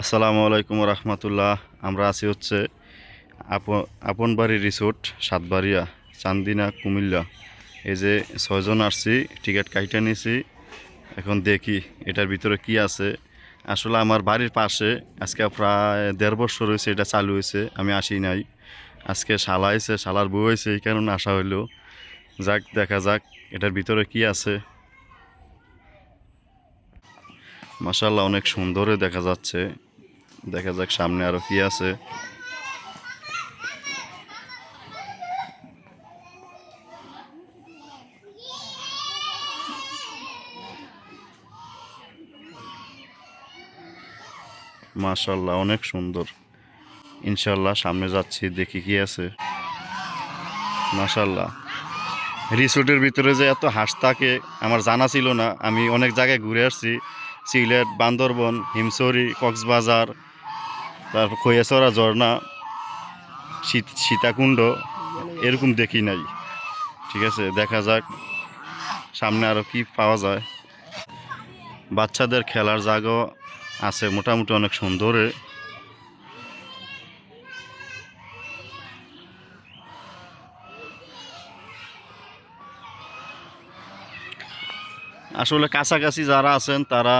আসসালামু আলাইকুম রহমতুল্লাহ। আমরা আছি হচ্ছে আপন আপনবাড়ি রিসোর্ট, সাতবাড়িয়া, চান্দিনা, কুমিল্লা। এই যে ছয়জন আসছি, টিকিট কাইটা নিয়েছি এখন দেখি এটার ভিতরে কি আছে। আসলে আমার বাড়ির পাশে আজকে প্রায় দেড় বছর হয়েছে, এটা চালু হয়েছে, আমি আসি নাই। আজকে শালা হয়েছে শালার বউ হয়েছে এই কারণে আসা হইল। যাক, দেখা যাক, এটার ভিতরে কি আছে। মাসাল্লাহ অনেক সুন্দরই দেখা যাচ্ছে। দেখা যাক সামনে আরও কি আছে। মাশাল্লাহ অনেক সুন্দর। ইনশাল্লাহ সামনে যাচ্ছি, দেখি কি আছে। মাশাল্লাহ রিসোর্টের ভিতরে যে এত হাঁস থাকে, আমার জানা ছিল না। আমি অনেক জায়গায় ঘুরে আসছি। সিলেট, বান্দরবন হিমসরি কক্সবাজার, তারপর খৈয়াছড়া, ঝর্ণা, সীত, সীতাকুণ্ড, এরকম দেখি নাই। ঠিক আছে, দেখা যাক, সামনে আরও কি পাওয়া যায়। বাচ্চাদের খেলার জায়গা আছে, মোটামুটি অনেক সুন্দরে। আসলে কাছাকাছি যারা আছেন, তারা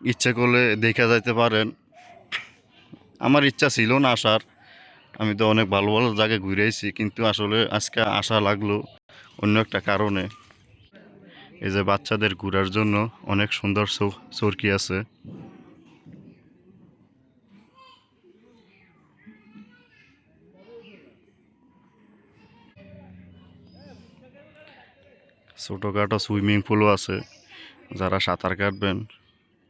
ইচ্ছে করলে দেখে যাইতে পারেন। আমার ইচ্ছা ছিল না আসার। আমি তো অনেক ভালো ভালো জায়গায় ঘুরেছি কিন্তু আসলে আজকে আসা লাগল অন্য একটা কারণে। এই যে বাচ্চাদের ঘোরার জন্য অনেক সুন্দর চরকি আছে। ছোটোখাটো সুইমিং পুলও আছে, যারা সাঁতার কাটবেন।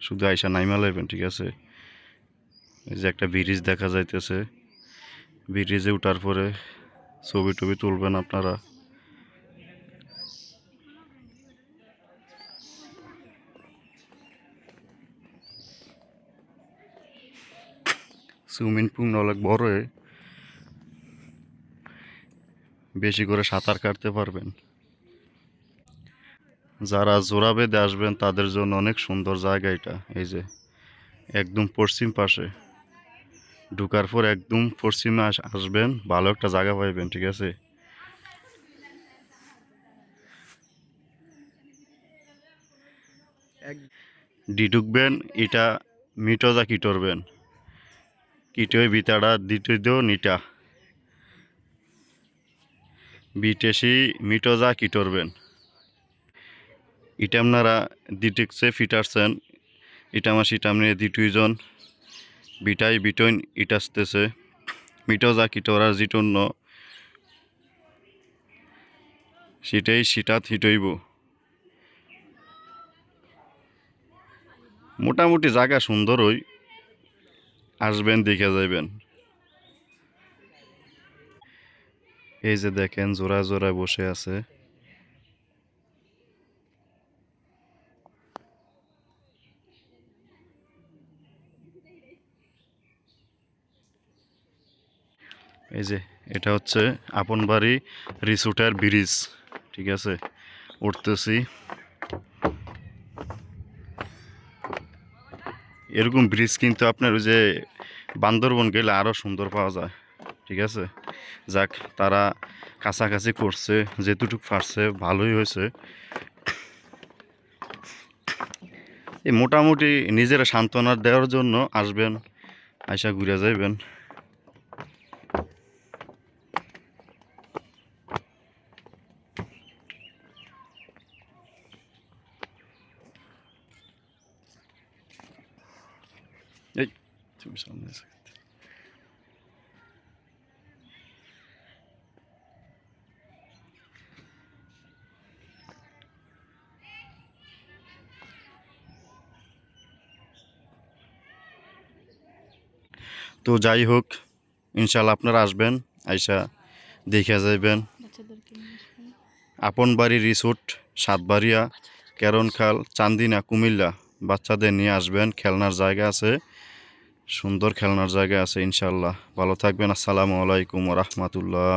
শুধু আইসা নাইমা লাইবেন, ঠিক আছে? এই যে একটা ব্রিজ দেখা যাইতেছে। ব্রিজে উঠার পরে ছবি টবি তুলবেন আপনারা। সুইমিং পুল অনেক বড় বেশি করে সাঁতার কাটতে পারবেন। যারা জোড়া বেঁধে আসবেন, তাদের জন্য অনেক সুন্দর জায়গা এটা। এই যে, একদম পশ্চিম পাশে। ঢুকার পর একদম পশ্চিমে আস- আসবেন, ভালো একটা জায়গা পাইবেন, ঠিক আছে? ডি ঢুকবেন, এটা মিটজা কিটরবেন কিটোয় বিতাড়া দ্বিতীয় দিও নিটা। বিটেসি মিটজা কিটরবেন এটা আপনারা ডিটেক্সে ফিটারছেন সেটা আপনি দ্বিতীয়জন বিটাই, বিটইন ইটাসতেছে মিটজা কিটরার জিটন্য সেটাই সিটাত হিটইব মোটামুটি জায়গা সুন্দরই আসবেন, দেখে যাইবেন। এই যে দেখেন, জোড়া জোড়া বসে আছে। এই যে, এটা হচ্ছে আপন বাড়ি রিসোর্টের ব্রিজ, ঠিক আছে? উঠতেছি। এরকম ব্রিজ কিন্তু আপনার ওই যে বান্দরবন গেলে আরও সুন্দর পাওয়া যায়, ঠিক আছে? যাক, তারা কাছাকাছি করছে, যেটুকু পারছে, ভালোই হয়েছে। এই মোটামুটি নিজেরা সান্ত্বনা দেওয়ার জন্য আসবেন আয়সা ঘুরে যাইবেন। এই তুমি সামনে। তো যাই হোক ইনশাল্লাহ আপনারা আসবেন, আইসা দেখে যাইবেন আপন বাড়ি রিসোর্ট, সাতবাড়িয়া কেরনখাল চান্দিনা, কুমিল্লা, বাচ্চাদের নিয়ে আসবেন, খেলনার জায়গা আছে সুন্দর খেলনার জায়গা আছে ইনশাল্লাহ ভালো থাকবেন আসসালামু আলাইকুম রহমতুল্লাহ।